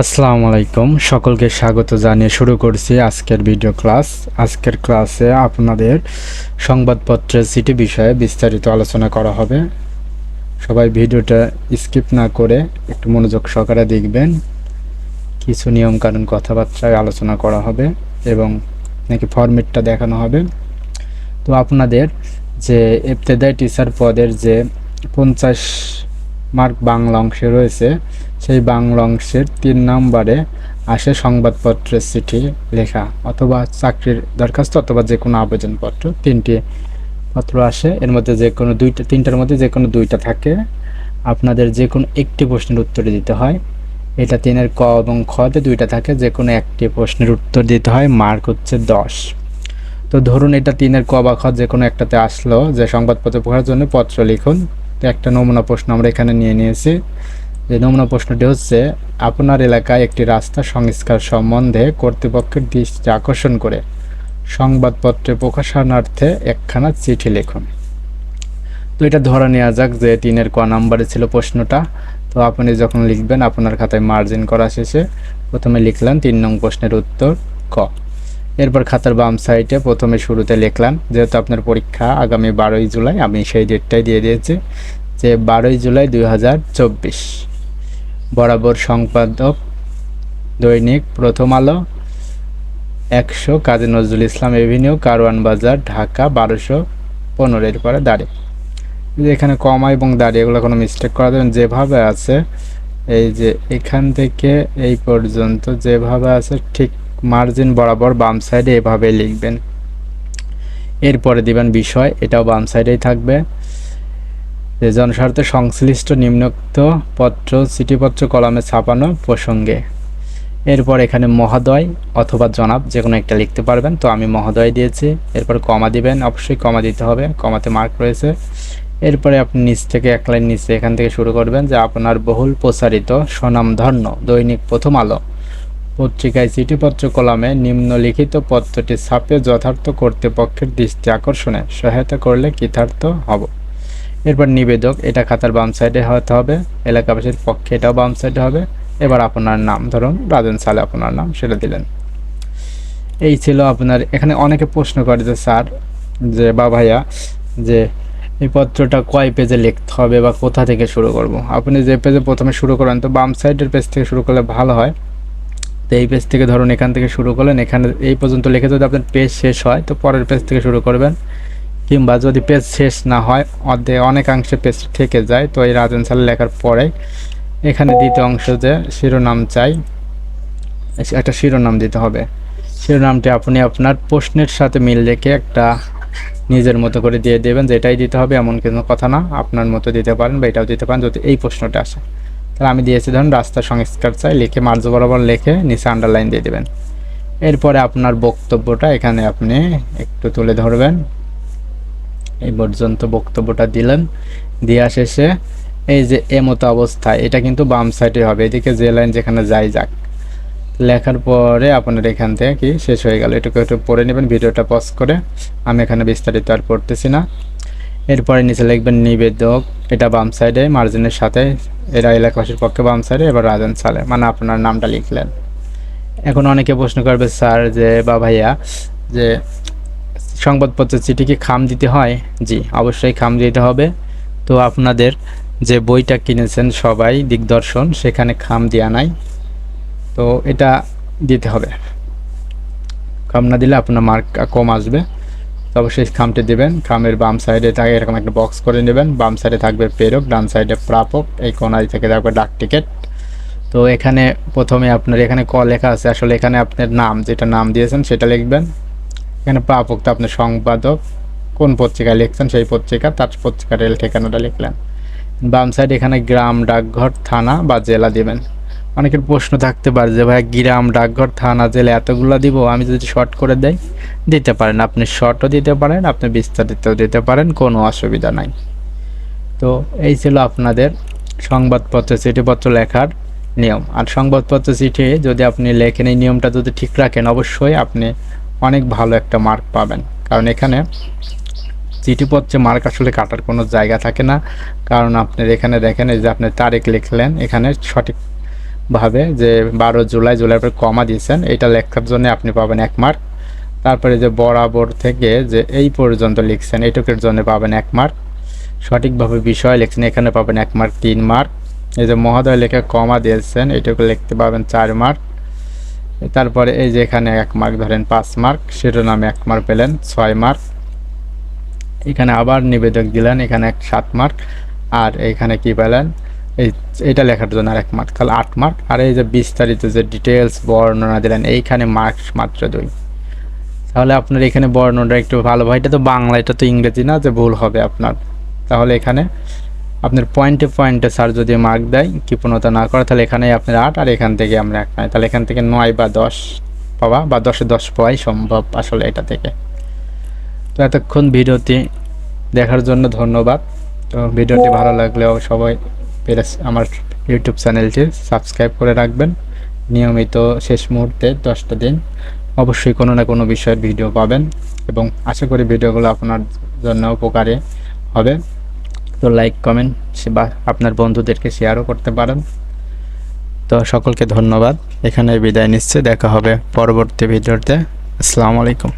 আসসালামু আলাইকুম। সকলকে স্বাগত জানিয়ে শুরু করছি আজকের ভিডিও ক্লাস আজকের ক্লাসে আপনাদের সংবাদপত্রের সিটি বিষয়ে বিস্তারিত আলোচনা করা হবে। সবাই ভিডিওটা স্কিপ না করে একটু মনোযোগ সহকারে দেখবেন। কিছু নিয়মকানুন কথাবার্তায় আলোচনা করা হবে এবং নাকি ফরম্যাটটা দেখানো হবে। তো আপনাদের যে ইবতেদায়ী টিচার পদের যে পঞ্চাশ মার্ক বাংলা অংশে রয়েছে। সেই বাংলা অংশের তিন নম্বরে আসে সংবাদপত্রের চিঠি লেখা অথবা চাকরির দরখাস্ত অথবা যে কোনো আবেদনপত্র। তিনটি পত্র আসে। এর মধ্যে যে কোনো দুইটা, তিনটার মধ্যে যে কোনো দুইটা থাকে। আপনাদের যে কোনো একটি প্রশ্নের উত্তর দিতে হয়। এটা তিনের ক এবং খতে দুইটা থাকে। যে কোনো একটি প্রশ্নের উত্তর দিতে হয়। মার্ক হচ্ছে দশ। তো ধরুন এটা তিনের ক বা খ যে কোনো একটাতে আসলো যে সংবাদপত্র পড়ার জন্য পত্র লিখুন। একটা নমুনা প্রশ্ন আমরা এখানে নিয়ে নিয়েছি। যে নমুনা প্রশ্নটি হচ্ছে, আপনার এলাকায় একটি রাস্তা সংস্কার সম্বন্ধে কর্তৃপক্ষের দৃষ্টি আকর্ষণ করে। সংবাদপত্রে প্রকাশনার্থে একখানা চিঠি লিখুন। তো এটা ধরে নেওয়া যাক যে তিনের ক নাম্বারে ছিল প্রশ্নটা। তো আপনি যখন লিখবেন, আপনার খাতায় মার্জিন করা শেষে প্রথমে লিখলেন তিন নং প্রশ্নের উত্তর ক। এরপর খাতার বাম সাইডে প্রথমে শুরুতে লিখলাম, যেহেতু আপনার পরীক্ষা আগামী বারোই জুলাই, আমি সেই ডেটটাই দিয়ে দিয়েছি যে বারোই জুলাই দুই হাজার চব্বিশ। বরাবর সম্পাদক, দৈনিক প্রথম আলো, একশো কাজী নজরুল ইসলাম এভিনিউ, কারওয়ান বাজার, ঢাকা, বারোশো পনেরোর পরে দাঁড়িয়ে এখানে কমা এবং দাঁড়িয়ে এগুলো কোনো মিস্টেক করা দেবেন যেভাবে আছে, এই যে এখান থেকে এই পর্যন্ত যেভাবে আছে, ঠিক মার্জিন বরাবর বাম সাইডে এভাবে লিখবেন। এরপরে দিবেন বিষয়, এটাও বাম সাইডেই থাকবে। যে জনস্বার্থে সংশ্লিষ্ট নিম্নোক্ত পত্র, চিঠিপত্র, কলামে ছাপানো প্রসঙ্গে। এরপর এখানে মহোদয় অথবা জনাব যে কোনো একটা লিখতে পারবেন। তো আমি মহোদয় দিয়েছি। এরপর কমা দিবেন, অবশ্যই কমা দিতে হবে। কমাতে মার্ক রয়েছে। এরপরে আপনি নিচ থেকে এক লাইন নিচে এখান থেকে শুরু করবেন যে আপনার বহুল প্রচারিত স্বনামধন্য দৈনিক প্রথম আলো। পত্রিকায় চিঠিপত্র কলামে নিম্নলিখিত পত্রটি ছাপে যথার্থ কর্তৃপক্ষের দৃষ্টি আকর্ষণে সহায়তা করলে কৃতার্থ হব। এরপর নিবেদক, এটা খাতার বাম সাইডে হতে হবে, এলাকাবাসীর পক্ষে এটাও বাম সাইডে হবে। এবার আপনার নাম, ধরুন রাজেন সালে আপনার নাম সেটা দিলেন। এই ছিল আপনার, এখানে অনেকে প্রশ্ন করে যে স্যার, যে বা ভাইয়া যে এই পত্রটা কয় পেজে লিখতে হবে বা কোথা থেকে শুরু করব? আপনি যে পেজে প্রথমে শুরু করেন তো বাম সাইডের পেজ থেকে শুরু করলে ভালো হয়। তো এই পেজ থেকে ধরুন এখান থেকে শুরু করলেন, এখানে এই পর্যন্ত লিখে যদি আপনার পেজ শেষ হয়, তো পরের পেজ থেকে শুরু করবেন। কিংবা যদি পেজ শেষ না হয়, অর্ধে অনেকাংশে পেজ থেকে যায়, তো এই রাজন সালে লেখার পরে এখানে দ্বিতীয় অংশ যে শিরোনাম চাই, একটা শিরোনাম দিতে হবে। শিরোনামটি আপনি আপনার প্রশ্নের সাথে মিল রেখে একটা নিজের মতো করে দিয়ে দেবেন, যেটাই দিতে হবে এমন কোনো কথা না, আপনার মতো দিতে পারেন বা এটাও দিতে পারেন, যদি এই প্রশ্নটা আসে। তাহলে আমি দিয়েছি, ধরুন রাস্তা সংস্কার চাই লিখে মার্জ বরাবর লিখে নিচে আন্ডারলাইন দিয়ে দেবেন। এরপরে আপনার বক্তব্যটা এখানে আপনি একটু তুলে ধরবেন। এই পর্যন্ত বক্তব্যটা দিলেন। দেওয়া শেষে এই যে এ মতো অবস্থায় এটা কিন্তু বাম সাইডে হবে, এদিকে যে লাইন যেখানে যাই যাক। লেখার পরে আপনার এখান থেকে কি শেষ হয়ে গেল, এটুকু একটু পড়ে নেবেন, ভিডিওটা পজ করে। আমি এখানে বিস্তারিত আর পড়তেছি না। এরপরে নিচে লিখবেন নিবেদক, এটা বাম সাইডে মার্জিনের সাথে এরা এলাকাবাসীর পক্ষে বাম সাইডে এবার রাজন সালে মানে আপনার নামটা লিখলেন। এখন অনেকে প্রশ্ন করবে, স্যার, যে, বা ভাইয়া, যে সংবাদপত্রের চিঠি কি খাম দিতে হয়? জি, অবশ্যই খাম দিতে হবে। তো আপনাদের যে বইটা কিনেছেন সবাই, দিগদর্শন, সেখানে খাম দেওয়া নাই। তো এটা দিতে হবে। খাম না দিলে আপনার মার্ক কম আসবে। অবশ্যই খামটি দেবেন, খামের বাম সাইডে থাকে এরকম একটা বক্স করে নেবেন, বাম সাইডে থাকবে প্রেরক ডান সাইডে প্রাপক, এই কোনায় থেকে থাকবে ডাক টিকিট তো এখানে প্রথমে আপনার এখানে ক লেখা আছে, আসলে এখানে আপনার নাম, যেটা নাম দিয়েছেন সেটা লিখবেন। এখানে প্রাপক তো আপনি সংপাদক কোন পত্রিকায় লিখছেন সেই পত্রিকা, তার পত্রিকার ঠিকানাটা লিখলেন। বাম সাইড এখানে গ্রাম, ডাকঘর, থানা বা জেলা দিবেন। অনেকের প্রশ্ন থাকতে পারে যে, ভাই, গ্রাম, ডাকঘর, থানা, জেলা এতগুলো দিব, আমি যদি শর্ট করে দেই? দিতে পারেন, আপনি শর্টও দিতে পারেন, আপনি বিস্তারিতও দিতে পারেন, কোনো অসুবিধা নাই। তো এই ছিল আপনাদের সংবাদপত্র, চিঠিপত্র লেখার নিয়ম। আর সংবাদপত্র, চিঠি যদি আপনি লেখেন, এই নিয়মটা যদি ঠিক রাখেন, অবশ্যই আপনি অনেক ভালো একটা মার্ক পাবেন। কারণ এখানে চিঠিপত্রে মার্ক আসলে কাটার কোনো জায়গা থাকে না। কারণ আপনার এখানে দেখেন, এই যে আপনি তারিখ লিখলেন, এখানে সঠিক ভাবে যে বারো জুলাই জুলাই পরে কমা দিয়েছেন, এটা লেখার জন্য আপনি পাবেন এক মার্ক। তারপরে যে বরাবর থেকে যে এই পর্যন্ত লিখছেন এইটুকুর জন্য পাবেন এক মার্ক। সঠিকভাবে বিষয় লিখছেন, এখানে পাবেন এক মার্ক, তিন মার্ক। এই যে মহোদয় লেখে কমা দিয়েছেন এইটুকু লিখতে পাবেন চার মার্ক। তারপরে এই যে এখানে এক মার্ক ধরেন পাঁচ মার্ক, শিরোনামে এক মার্ক পেলেন ছয় মার্ক। এখানে আবার নিবেদক দিলেন, এখানে এক সাত মার্ক। আর এখানে কি পেলেন? এই, এটা লেখার জন্য আর এক মার্ক তাহলে আট মার্ক আর এই যে বিস্তারিত যে ডিটেলস বর্ণনা দিলেন, এইখানে মার্কস মাত্র দুই। তাহলে আপনার এখানে বর্ণনাটা একটু ভালো হয়। এটা তো বাংলা, এটা তো ইংরেজি না যে ভুল হবে আপনার। তাহলে এখানে আপনার পয়েন্টে পয়েন্টে স্যার যদি মার্ক দেয়, কৃপণতা না করে, তাহলে এখানে আপনার আট, আর এখান থেকে আমরা এক পাই তাহলে এখান থেকে নয় বা দশ পাওয়া, বা দশে দশ পাওয়াই সম্ভব আসলে এটা থেকে। তো এতক্ষণ ভিডিওটি দেখার জন্য ধন্যবাদ। তো ভিডিওটি ভালো লাগলেও সবাই পেরে আমার ইউটিউব চ্যানেলটি সাবস্ক্রাইব করে রাখবেন। নিয়মিত শেষ মুহূর্তে দশটা দিন অবশ্যই কোনো না কোনো বিষয়ের ভিডিও পাবেন এবং আশা করি ভিডিওগুলো আপনার জন্য উপকারে হবে। তো লাইক, কমেন্ট বা আপনার বন্ধুদেরকে শেয়ারও করতে পারেন। তো সকলকে ধন্যবাদ। এখানে বিদায় নিচ্ছে। দেখা হবে পরবর্তী ভিডিওতে। আসসালামু আলাইকুম।